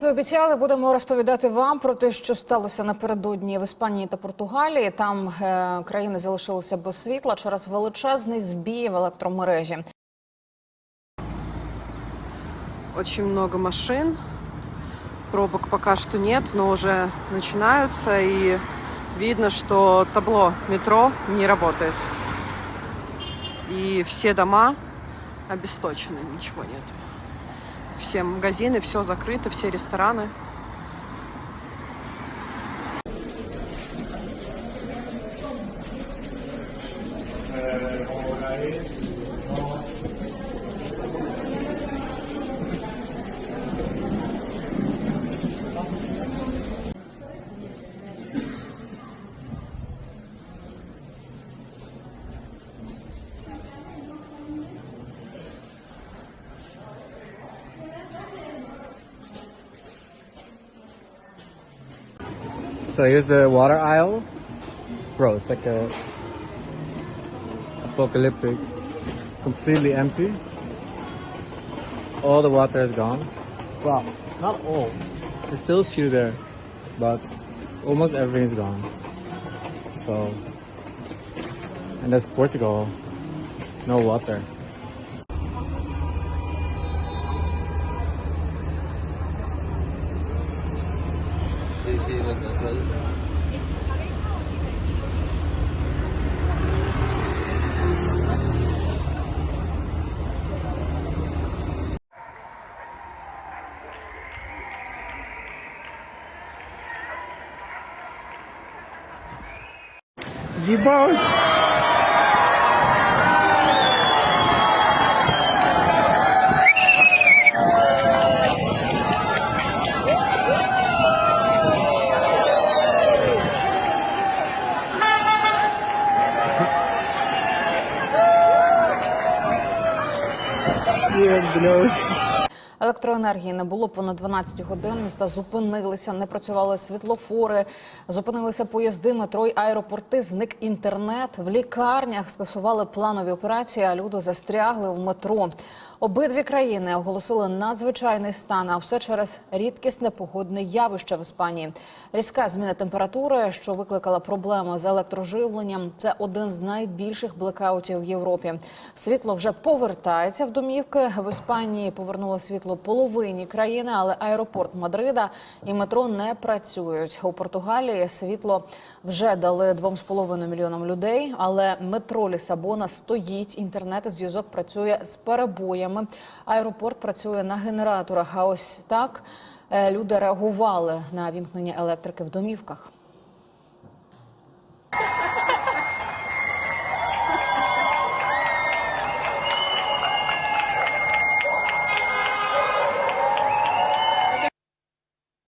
Ми обіцяли, будемо розповідати вам про те, що сталося напередодні в Іспанії та Португалії. Там е, країни залишилися без світла через величезний збій в електромережі. Очень много машин. Пробок пока что нет, но уже начинаются. И видно, что табло метро не работает. И все дома обесточены, ничего нет Все магазины, все закрыто, все рестораны. So here's the water aisle. Bro, it's like a apocalyptic. Completely empty. All the water is gone. Well, not all. There's still a few there, but almost everything's gone. So, and that's Portugal. No water. 一包。Spear of the nose. Електроенергії не було понад 12 годин. Міста зупинилися, не працювали світлофори, зупинилися поїзди, метро й аеропорти. Зник інтернет. В лікарнях скасували планові операції. А люди застрягли в метро. Обидві країни оголосили надзвичайний стан, а все через рідкісне погодне явище в Іспанії. Різка зміна температури, що викликала проблеми з електроживленням. Це один з найбільших блекаутів в Європі. Світло вже повертається в домівки. В Іспанії повернуло світло половині країни, але аеропорт Мадрида і метро не працюють. У Португалії світло вже дали 2,5 мільйонам людей, але метро Лісабона стоїть. Інтернет зв'язок працює з перебоями. Аеропорт працює на генераторах. А ось так е, люди реагували на вімкнення електрики в домівках.